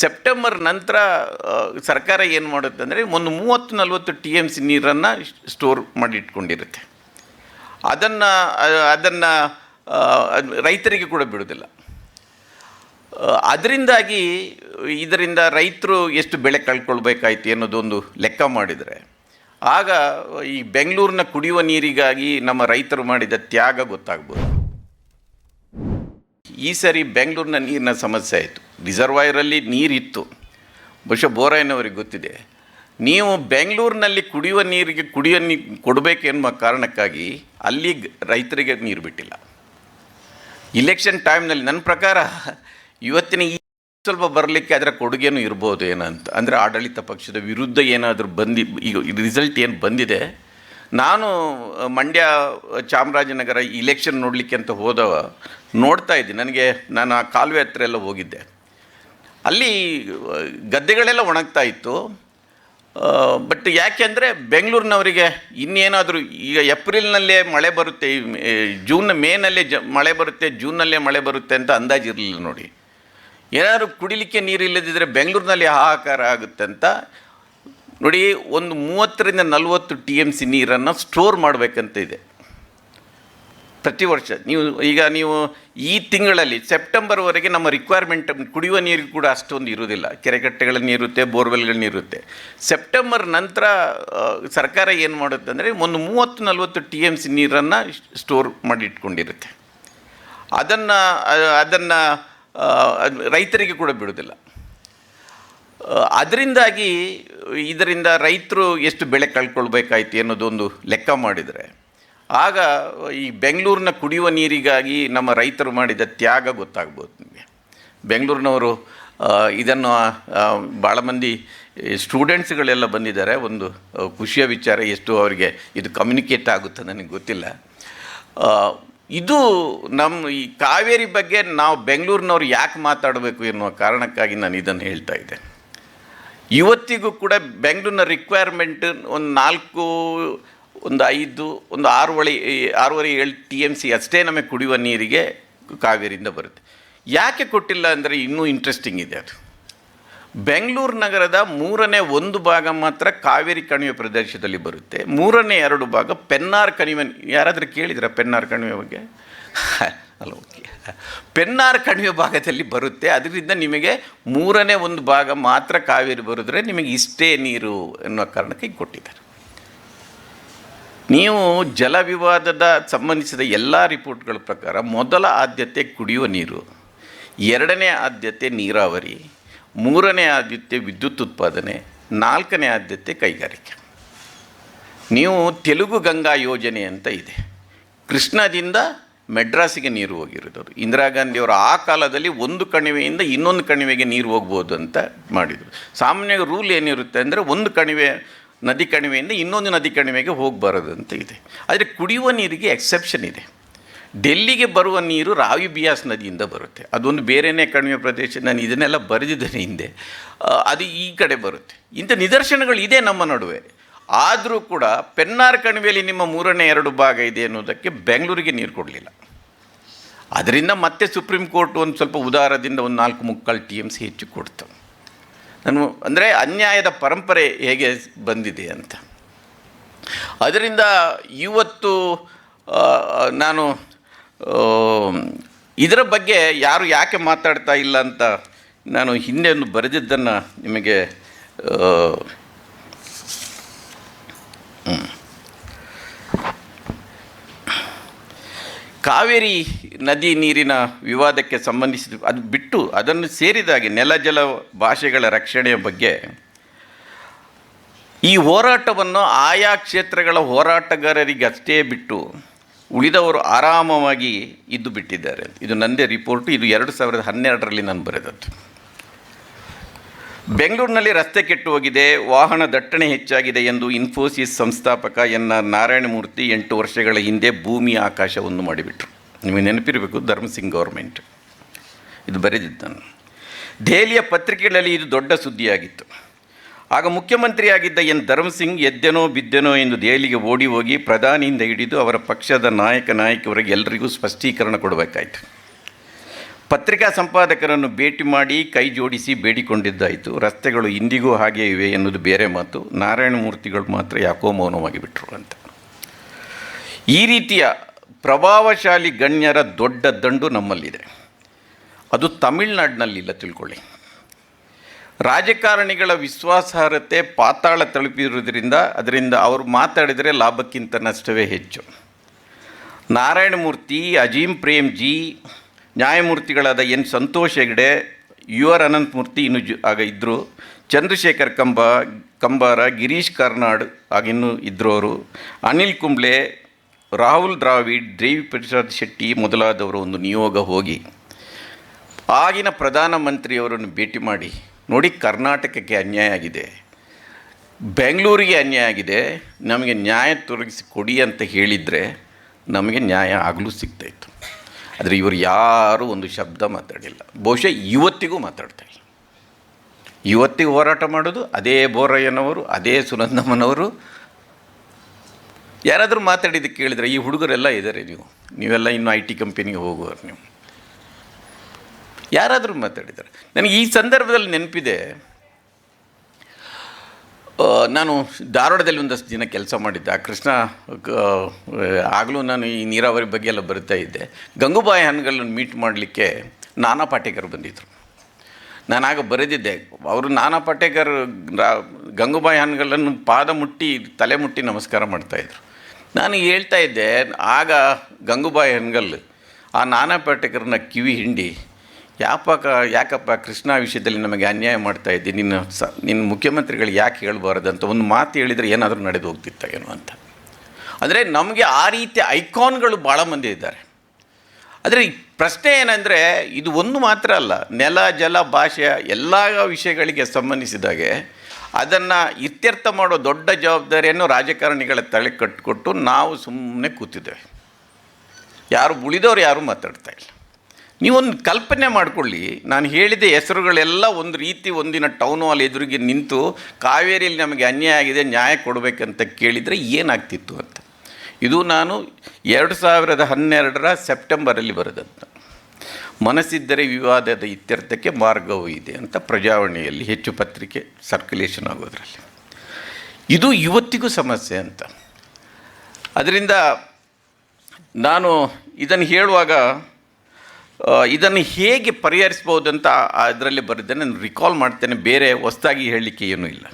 September ನಂತರ ಸರ್ಕಾರ ಏನು ಮಾಡುತ್ತೆ ಅಂದರೆ, ಒಂದು ಮೂವತ್ತು ನಲವತ್ತು ಟಿ ಎಂ ಸಿ ನೀರನ್ನು ಸ್ಟೋರ್ ಮಾಡಿ ಇಟ್ಕೊಂಡಿರುತ್ತೆ. ಅದನ್ನು ಅದನ್ನು ರೈತರಿಗೆ ಕೂಡ ಬಿಡೋದಿಲ್ಲ ಅದರಿಂದಾಗಿ ಇದರಿಂದ ರೈತರು ಎಷ್ಟು ಬೆಳೆ ಕಳ್ಕೊಳ್ಬೇಕಾಯ್ತು ಅನ್ನೋದೊಂದು ಲೆಕ್ಕ ಮಾಡಿದರೆ, ಆಗ ಈ ಬೆಂಗಳೂರಿನ ಕುಡಿಯುವ ನೀರಿಗಾಗಿ ನಮ್ಮ ರೈತರು ಮಾಡಿದ ತ್ಯಾಗ ಗೊತ್ತಾಗ್ಬೋದು. ಈ ಸರಿ ಬೆಂಗಳೂರಿನ ನೀರಿನ ಸಮಸ್ಯೆ ಆಯಿತು. ರಿಸರ್ವಾಯರಲ್ಲಿ ನೀರಿತ್ತು. ಬಹುಶಃ ಬೋರಾಯನವರಿಗೆ ಗೊತ್ತಿದೆ. ನೀವು ಬೆಂಗಳೂರಿನಲ್ಲಿ ಕುಡಿಯುವ ನೀರಿಗೆ ಕುಡಿಯುವ ನೀರು ಕೊಡಬೇಕು ಎನ್ನುವ ಕಾರಣಕ್ಕಾಗಿ ಅಲ್ಲಿ ರೈತರಿಗೆ ನೀರು ಬಿಟ್ಟಿಲ್ಲ. ಇಲೆಕ್ಷನ್ ಟೈಮ್ನಲ್ಲಿ ನನ್ನ ಪ್ರಕಾರ ಇವತ್ತಿನ ಈ ಸ್ವಲ್ಪ ಬರಲಿಕ್ಕೆ ಅದರ ಕೊಡುಗೆನೂ ಇರ್ಬೋದು ಏನಂತ. ಅಂದರೆ ಆಡಳಿತ ಪಕ್ಷದ ವಿರುದ್ಧ ಏನಾದರೂ ಬಂದಿ, ಈಗ ರಿಸಲ್ಟ್ ಏನು ಬಂದಿದೆ. ನಾನು ಮಂಡ್ಯ ಚಾಮರಾಜನಗರ ಇಲೆಕ್ಷನ್ ನೋಡಲಿಕ್ಕೆ ಅಂತ ಹೋದವ. ನೋಡ್ತಾ ಇದ್ದೀನಿ. ನನಗೆ ನಾನು ಆ ಕಾಲುವೆ ಹತ್ರ ಎಲ್ಲ ಹೋಗಿದ್ದೆ. ಅಲ್ಲಿ ಗದ್ದೆಗಳೆಲ್ಲ ಒಣಗ್ತಾ ಇತ್ತು. ಬಟ್ ಯಾಕೆಂದರೆ ಬೆಂಗಳೂರಿನವರಿಗೆ ಇನ್ನೇನಾದರೂ, ಈಗ ಏಪ್ರಿಲ್ನಲ್ಲೇ ಮಳೆ ಬರುತ್ತೆ ಜೂನ್, ಮೇನಲ್ಲೇ ಜ, ಮಳೆ ಬರುತ್ತೆ, ಜೂನ್ನಲ್ಲೇ ಮಳೆ ಬರುತ್ತೆ ಅಂತ ಅಂದಾಜಿರಲಿಲ್ಲ ನೋಡಿ. ಏನಾದರೂ ಕುಡಿಲಿಕ್ಕೆ ನೀರು ಇಲ್ಲದಿದ್ದರೆ ಬೆಂಗಳೂರಿನಲ್ಲಿ ಹಾಹಾಕಾರ ಆಗುತ್ತೆ ಅಂತ. ನೋಡಿ, ಒಂದು ಮೂವತ್ತರಿಂದ ನಲವತ್ತು ಟಿ ಎಂ ಸಿ ನೀರನ್ನು ಸ್ಟೋರ್ ಮಾಡಬೇಕಂತ ಇದೆ. ಪ್ರತಿ ವರ್ಷ. ನೀವು ಈಗ ನೀವು ಈ ತಿಂಗಳಲ್ಲಿ ಸೆಪ್ಟೆಂಬರ್ವರೆಗೆ ನಮ್ಮ ರಿಕ್ವೈರ್ಮೆಂಟ್ ಕುಡಿಯುವ ನೀರು ಕೂಡ ಅಷ್ಟೊಂದು ಇರುವುದಿಲ್ಲ. ಕೆರೆಕಟ್ಟೆಗಳ ನೀರುತ್ತೆ ಬೋರ್ವೆಲ್ಗಳ ನೀರುತ್ತೆ ಸೆಪ್ಟೆಂಬರ್ ನಂತರ ಸರ್ಕಾರ ಏನು ಮಾಡುತ್ತೆ ಅಂದರೆ ಒಂದು ಮೂವತ್ತು ನಲವತ್ತು ಟಿ ಎಂ ಸಿ ನೀರನ್ನು ಸ್ಟೋರ್ ಮಾಡಿಟ್ಕೊಂಡಿರುತ್ತೆ. ಅದನ್ನು ಅದನ್ನು ರೈತರಿಗೆ ಕೂಡ ಬಿಡೋದಿಲ್ಲ ಅದರಿಂದಾಗಿ ಇದರಿಂದ ರೈತರು ಎಷ್ಟು ಬೆಳೆ ಕಳ್ಕೊಳ್ಬೇಕಾಯ್ತು ಅನ್ನೋದೊಂದು ಲೆಕ್ಕ ಮಾಡಿದರೆ ಆಗ ಈ ಬೆಂಗಳೂರಿನ ಕುಡಿಯುವ ನೀರಿಗಾಗಿ ನಮ್ಮ ರೈತರು ಮಾಡಿದ ತ್ಯಾಗ ಗೊತ್ತಾಗ್ಬೋದು ನಿಮಗೆ. ಬೆಂಗಳೂರಿನವರು ಇದನ್ನು ಭಾಳ ಮಂದಿ ಸ್ಟೂಡೆಂಟ್ಸ್ಗಳೆಲ್ಲ ಬಂದಿದ್ದಾರೆ. ಒಂದು ಖುಷಿಯ ವಿಚಾರ ಎಷ್ಟು ಅವರಿಗೆ ಇದು ಕಮ್ಯುನಿಕೇಟ್ ಆಗುತ್ತೆ ನನಗೆ ಗೊತ್ತಿಲ್ಲ. ಇದು ನಮ್ಮ ಈ ಕಾವೇರಿ ಬಗ್ಗೆ ನಾವು ಬೆಂಗಳೂರಿನವ್ರು ಯಾಕೆ ಮಾತಾಡಬೇಕು ಎನ್ನುವ ಕಾರಣಕ್ಕಾಗಿ ನಾನು ಇದನ್ನು ಹೇಳ್ತಾ ಇದ್ದೆ. ಇವತ್ತಿಗೂ ಕೂಡ ಬೆಂಗಳೂರಿನ ರಿಕ್ವೈರ್ಮೆಂಟ್ ಒಂದು ನಾಲ್ಕು ಒಂದು ಐದು, ಒಂದು ಆರೂವರೆ ಆರೂವರೆ, ಏಳು ಟಿ ಎಂ ಸಿ ಅಷ್ಟೇ ನಮಗೆ ಕುಡಿಯುವ ನೀರಿಗೆ ಕಾವೇರಿಯಿಂದ ಬರುತ್ತೆ. ಯಾಕೆ ಕೊಟ್ಟಿಲ್ಲ ಅಂದರೆ ಇನ್ನೂ ಇಂಟ್ರೆಸ್ಟಿಂಗ್ ಇದೆ ಅದು. ಬೆಂಗಳೂರು ನಗರದ ಮೂರನೇ ಒಂದು ಭಾಗ ಮಾತ್ರ ಕಾವೇರಿ ಕಣಿವೆ ಪ್ರದೇಶದಲ್ಲಿ ಬರುತ್ತೆ. ಮೂರನೇ ಎರಡು ಭಾಗ ಪೆನ್ನಾರ್ ಕಣಿವೆ. ಯಾರಾದರೂ ಕೇಳಿದ್ರ ಪೆನ್ನಾರ್ ಕಣಿವೆ ಬಗ್ಗೆ? ಅಲ್ಲ, ಓಕೆ. ಪೆನ್ನಾರ್ ಕಣಿವೆ ಭಾಗದಲ್ಲಿ ಬರುತ್ತೆ. ಅದರಿಂದ ನಿಮಗೆ ಮೂರನೇ ಒಂದು ಭಾಗ ಮಾತ್ರ ಕಾವೇರಿ ಬರೆದ್ರೆ ನಿಮಗೆ ಇಷ್ಟೇ ನೀರು ಎನ್ನುವ ಕಾರಣಕ್ಕೆ ಕೊಟ್ಟಿದ್ದಾರೆ. ನೀವು ಜಲ ವಿವಾದದ ಸಂಬಂಧಿಸಿದ ಎಲ್ಲ ರಿಪೋರ್ಟ್ಗಳ ಪ್ರಕಾರ ಮೊದಲ ಆದ್ಯತೆ ಕುಡಿಯುವ ನೀರು, ಎರಡನೇ ಆದ್ಯತೆ ನೀರಾವರಿ, ಮೂರನೇ ಆದ್ಯತೆ ವಿದ್ಯುತ್ ಉತ್ಪಾದನೆ, ನಾಲ್ಕನೇ ಆದ್ಯತೆ ಕೈಗಾರಿಕೆ. ನೀವು ತೆಲುಗು ಗಂಗಾ ಯೋಜನೆ ಅಂತ ಇದೆ. ಕೃಷ್ಣದಿಂದ ಮೆಡ್ರಾಸಿಗೆ ನೀರು ಹೋಗಿರೋದು. ಇಂದಿರಾ ಗಾಂಧಿಯವರು ಆ ಕಾಲದಲ್ಲಿ ಒಂದು ಕಣಿವೆಯಿಂದ ಇನ್ನೊಂದು ಕಣಿವೆಗೆ ನೀರು ಹೋಗ್ಬೋದು ಅಂತ ಮಾಡಿದರು. ಸಾಮಾನ್ಯವಾಗಿ ರೂಲ್ ಏನಿರುತ್ತೆ ಅಂದರೆ ಒಂದು ಕಣಿವೆ ನದಿ ಕಣಿವೆಯಿಂದ ಇನ್ನೊಂದು ನದಿ ಕಣಿವೆಗೆ ಹೋಗಬಾರದು ಅಂತ ಇದೆ. ಆದರೆ ಕುಡಿಯುವ ನೀರಿಗೆ ಎಕ್ಸೆಪ್ಷನ್ ಇದೆ. ಡೆಲ್ಲಿಗೆ ಬರುವ ನೀರು ರಾವಿ ಬಿಯಾಸ್ ನದಿಯಿಂದ ಬರುತ್ತೆ. ಅದೊಂದು ಬೇರೆಯೇ ಕಣಿವೆ ಪ್ರದೇಶ. ನಾನು ಇದನ್ನೆಲ್ಲ ಬರೆದಿದ್ದೇನೆ ಹಿಂದೆ. ಅದು ಈ ಕಡೆ ಬರುತ್ತೆ. ಇಂಥ ನಿದರ್ಶನಗಳು ಇದೆ ನಮ್ಮ ನಡುವೆ. ಆದರೂ ಕೂಡ ಪೆನ್ನಾರ್ ಕಣಿವೆಯಲ್ಲಿ ನಿಮ್ಮ ಮೂರನೇ ಎರಡು ಭಾಗ ಇದೆ ಅನ್ನೋದಕ್ಕೆ ಬೆಂಗಳೂರಿಗೆ ನೀರು ಕೊಡಲಿಲ್ಲ. ಅದರಿಂದ ಮತ್ತೆ ಸುಪ್ರೀಂ ಕೋರ್ಟ್ ಒಂದು ಸ್ವಲ್ಪ ಉದಾರದಿಂದ ಒಂದು ನಾಲ್ಕು ಮುಕ್ಕಾಲು ಟಿ ಎಂ ಸಿ ಹೆಚ್ಚು ಕೊಡ್ತು. ನಾನು ಅಂದರೆ ಅನ್ಯಾಯದ ಪರಂಪರೆ ಹೇಗೆ ಬಂದಿದೆ ಅಂತ. ಅದರಿಂದ ಇವತ್ತು ನಾನು ಇದರ ಬಗ್ಗೆ ಯಾರು ಯಾಕೆ ಮಾತಾಡ್ತಾ ಇಲ್ಲ ಅಂತ ನಾನು ಹಿಂದೆ ಒಂದು ಬರೆದಿದ್ದನ್ನು ನಿಮಗೆ ಆ, ಹ್ಮ್. ಕಾವೇರಿ ನದಿ ನೀರಿನ ವಿವಾದಕ್ಕೆ ಸಂಬಂಧಿಸಿದ ಅದು ಬಿಟ್ಟು ಅದನ್ನು ಸೇರಿದಾಗೆ ನೆಲ ಜಲ ಭಾಷೆಗಳ ರಕ್ಷಣೆಯ ಬಗ್ಗೆ ಈ ಹೋರಾಟವನ್ನು ಆಯಾ ಕ್ಷೇತ್ರಗಳ ಹೋರಾಟಗಾರರಿಗಷ್ಟೇ ಬಿಟ್ಟು ಉಳಿದವರು ಆರಾಮವಾಗಿ ಇದ್ದು ಬಿಟ್ಟಿದ್ದಾರೆ. ಇದು ನಂದೇ ರಿಪೋರ್ಟು ಇದು ಎರಡು ಸಾವಿರದ ಹನ್ನೆರಡರಲ್ಲಿ ನಾನು ಬರೆದದ್ದು. ಬೆಂಗಳೂರಿನಲ್ಲಿ ರಸ್ತೆ ಕೆಟ್ಟು ಹೋಗಿದೆ, ವಾಹನ ದಟ್ಟಣೆ ಹೆಚ್ಚಾಗಿದೆ ಎಂದು ಇನ್ಫೋಸಿಸ್ ಸಂಸ್ಥಾಪಕ ಎನ್ನ ನಾರಾಯಣ ನಾರಾಯಣಮೂರ್ತಿ ಎಂಟು ವರ್ಷಗಳ ಹಿಂದೆ ಭೂಮಿ ಆಕಾಶವನ್ನು ಮಾಡಿಬಿಟ್ರು. ನಿಮಗೆ ನೆನಪಿರಬೇಕು ಧರ್ಮಸಿಂಗ್ ಗೌರ್ಮೆಂಟ್. ಇದು ಬರೆದಿದ್ದನು ದೆಹಲಿಯ ಪತ್ರಿಕೆಗಳಲ್ಲಿ ಇದು ದೊಡ್ಡ ಸುದ್ದಿಯಾಗಿತ್ತು. ಆಗ ಮುಖ್ಯಮಂತ್ರಿಯಾಗಿದ್ದ ಎನ್ ಧರ್ಮಸಿಂಗ್ ಎದ್ದೆನೋ ಬಿದ್ದೆನೋ ಎಂದು ದೆಹಲಿಗೆ ಓಡಿ ಹೋಗಿ ಪ್ರಧಾನಿಯಿಂದ ಹಿಡಿದು ಅವರ ಪಕ್ಷದ ನಾಯಕ ನಾಯಕಿಯವರಿಗೆ ಎಲ್ಲರಿಗೂ ಸ್ಪಷ್ಟೀಕರಣ ಕೊಡಬೇಕಾಯಿತು. ಪತ್ರಿಕಾ ಸಂಪಾದಕರನ್ನು ಭೇಟಿ ಮಾಡಿ ಕೈ ಜೋಡಿಸಿ ಬೇಡಿಕೊಂಡಿದ್ದಾಯಿತು. ರಸ್ತೆಗಳು ಇಂದಿಗೂ ಹಾಗೇ ಇವೆ ಎನ್ನುವುದು ಬೇರೆ ಮಾತು. ನಾರಾಯಣ ಮೂರ್ತಿಗಳು ಮಾತ್ರ ಯಾಕೋ ಮೌನವಾಗಿ ಬಿಟ್ಟರು ಅಂತ. ಈ ರೀತಿಯ ಪ್ರಭಾವಶಾಲಿ ಗಣ್ಯರ ದೊಡ್ಡ ದಂಡು ನಮ್ಮಲ್ಲಿದೆ. ಅದು ತಮಿಳ್ನಾಡಿನಲ್ಲಿಲ್ಲ ತಿಳ್ಕೊಳ್ಳಿ. ರಾಜಕಾರಣಿಗಳ ವಿಶ್ವಾಸಾರ್ಹತೆ ಪಾತಾಳ ತಲುಪಿರುವುದರಿಂದ ಅದರಿಂದ ಅವರು ಮಾತಾಡಿದರೆ ಲಾಭಕ್ಕಿಂತ ನಷ್ಟವೇ ಹೆಚ್ಚು. ನಾರಾಯಣಮೂರ್ತಿ ಅಜೀಂ ಪ್ರೇಮ್ ಜಿ ನ್ಯಾಯಮೂರ್ತಿಗಳಾದ N Santosh Hegde, U R Ananthamurthy ಇನ್ನು ಜು ಆಗ ಇದ್ದರು ಚಂದ್ರಶೇಖರ್ ಕಂಬ, ಕಂಬಾರ, ಗಿರೀಶ್ ಕಾರ್ನಾಡ್ ಆಗಿನ್ನೂ ಇದ್ದರು ಅವರು. ಅನಿಲ್ ಕುಂಬ್ಳೆ, ರಾಹುಲ್ ದ್ರಾವಿಡ್, ದೇವಿ ಪ್ರಸಾದ್ ಶೆಟ್ಟಿ ಮೊದಲಾದವರು ಒಂದು ನಿಯೋಗ ಹೋಗಿ. ಆಗಿನ ಪ್ರಧಾನಮಂತ್ರಿಯವರನ್ನು ಭೇಟಿ ಮಾಡಿ. ನೋಡಿ ಕರ್ನಾಟಕಕ್ಕೆ ಅನ್ಯಾಯ ಆಗಿದೆ. ಬೆಂಗಳೂರಿಗೆ ಅನ್ಯಾಯ ಆಗಿದೆ. ನಮಗೆ ನ್ಯಾಯ ತೊಡಗಿಸಿ ಕೊಡಿ ಅಂತ ಹೇಳಿದರೆ ನಮಗೆ ನ್ಯಾಯ ಆಗಲೂ ಸಿಗ್ತಾಯಿತ್ತು ಆದರೆ ಇವರು ಯಾರೂ ಒಂದು ಶಬ್ದ ಮಾತಾಡಿಲ್ಲ. ಬಹುಶಃ ಇವತ್ತಿಗೂ ಮಾತಾಡ್ತಾ ಇಲ್ಲ. ಇವತ್ತಿಗೂ ಹೋರಾಟ ಮಾಡೋದು, ಅದೇ ಬೋರಯ್ಯನವರು, ಅದೇ ಸುನಂದಮ್ಮನವರು. ಯಾರಾದರೂ ಮಾತಾಡಿದ್ದಕ್ಕೆ ಕೇಳಿದರೆ ಈ ಹುಡುಗರೆಲ್ಲ ಇದ್ದಾರೆ ನೀವು. ನೀವೆಲ್ಲ ಇನ್ನು ಐ ಟಿ ಕಂಪನಿಗೆ ಹೋಗುವರು ನೀವು. ಯಾರಾದರೂ ಮಾತಾಡಿದ್ದಾರೆ. ನನಗೆ ಈ ಸಂದರ್ಭದಲ್ಲಿ ನೆನಪಿದೆ ನಾನು ಧಾರವಾಡದಲ್ಲಿ ಒಂದಷ್ಟು ದಿನ ಕೆಲಸ ಮಾಡಿದ್ದೆ. ಆ ಕೃಷ್ಣ ಆಗಲೂ ನಾನು ಈ ನೀರಾವರಿ ಬಗ್ಗೆ ಎಲ್ಲ ಬರ್ತಾ ಇದ್ದೆ. ಗಂಗೂಬಾಯಿ ಹನ್ಗಳನ್ನು ಮೀಟ್ ಮಾಡಲಿಕ್ಕೆ ನಾನಾ ಪಾಟೇಕರ್ ಬಂದಿದ್ದರು ನಾನಾಗ ಬರೆದಿದ್ದೆ, ಅವರು ನಾನಾ ಪಾಟೇಕರ್ ಗಂಗೂಬಾಯಿ ಹನ್ಗಳನ್ನು ಪಾದ ಮುಟ್ಟಿ, ತಲೆ ಮುಟ್ಟಿ ನಮಸ್ಕಾರ ಮಾಡ್ತಾಯಿದ್ರು ನಾನು ಹೇಳ್ತಾ ಇದ್ದೆ, ಆಗ ಗಂಗೂಬಾಯಿ ಹನ್ಗಲ್ ಆ ನಾನಾ ಪಾಟೇಕರನ್ನ ಕಿವಿ ಹಿಂಡಿ ಯಾಪಕ ಯಾಕಪ್ಪ ಕೃಷ್ಣ ವಿಷಯದಲ್ಲಿ ನಮಗೆ ಅನ್ಯಾಯ ಮಾಡ್ತಾ ಇದ್ದೀನಿ ನಿನ್ನ ಸ, ನಿನ್ನ ಮುಖ್ಯಮಂತ್ರಿಗಳು ಯಾಕೆ ಹೇಳಬಾರದು ಅಂತ ಒಂದು ಮಾತು ಹೇಳಿದರೆ ಏನಾದರೂ ನಡೆದು ಹೋಗ್ತಿತ್ತ ಏನು ಅಂತ. ಅಂದರೆ ನಮಗೆ ಆ ರೀತಿಯ ಐಕಾನ್ಗಳು ಭಾಳ ಮಂದಿ ಇದ್ದಾರೆ. ಆದರೆ ಪ್ರಶ್ನೆ ಏನಂದರೆ, ಇದು ಒಂದು ಮಾತ್ರ ಅಲ್ಲ. ನೆಲ, ಜಲ, ಭಾಷೆ, ಎಲ್ಲ ವಿಷಯಗಳಿಗೆ ಸಂಬಂಧಿಸಿದಾಗೆ ಅದನ್ನು ಇತ್ಯರ್ಥ ಮಾಡೋ ದೊಡ್ಡ ಜವಾಬ್ದಾರಿಯನ್ನು ರಾಜಕಾರಣಿಗಳ ತಲೆ ಕಟ್ಟಿಕೊಟ್ಟು ನಾವು ಸುಮ್ಮನೆ ಕೂತಿದ್ದೇವೆ. ಯಾರು ಉಳಿದವರು ಯಾರೂ ಮಾತಾಡ್ತಾ ಇಲ್ಲ. ನೀವೊಂದು ಕಲ್ಪನೆ ಮಾಡಿಕೊಳ್ಳಿ. ನಾನು ಹೇಳಿದ ಹೆಸರುಗಳೆಲ್ಲ ಒಂದು ರೀತಿ ಒಂದಿನ ಟೌನ್ ಹಾಲ್ ಎದುರಿಗೆ ನಿಂತು ಕಾವೇರಿಯಲ್ಲಿ ನಮಗೆ ಅನ್ಯಾಯ ಆಗಿದೆ, ನ್ಯಾಯ ಕೊಡಬೇಕಂತ ಕೇಳಿದರೆ ಏನಾಗ್ತಿತ್ತು ಅಂತ. ಇದು ನಾನು ಎರಡು ಸಾವಿರದ ಹನ್ನೆರಡರ ಸೆಪ್ಟೆಂಬರಲ್ಲಿ ಬರೆದಂತ ಮನಸ್ಸಿದ್ದರೆ ವಿವಾದದ ಇತ್ಯರ್ಥಕ್ಕೆ ಮಾರ್ಗವೂ ಇದೆ ಅಂತ ಪ್ರಜಾವಾಣಿಯಲ್ಲಿ ಹೆಚ್ಚು ಪತ್ರಿಕೆ ಸರ್ಕ್ಯುಲೇಷನ್ ಆಗೋದ್ರಲ್ಲಿ. ಇದು ಇವತ್ತಿಗೂ ಸಮಸ್ಯೆ ಅಂತ. ಅದರಿಂದ ನಾನು ಇದನ್ನು ಹೇಳುವಾಗ ಇದನ್ನು ಹೇಗೆ ಪರಿಹರಿಸ್ಬೋದಂತ ಅದರಲ್ಲಿ ಬರೆದೇನೆ ನಾನು ರಿಕಾಲ್ ಮಾಡ್ತೇನೆ. ಬೇರೆ ಹೊಸದಾಗಿ ಹೇಳಲಿಕ್ಕೆ ಏನೂ ಇಲ್ಲ.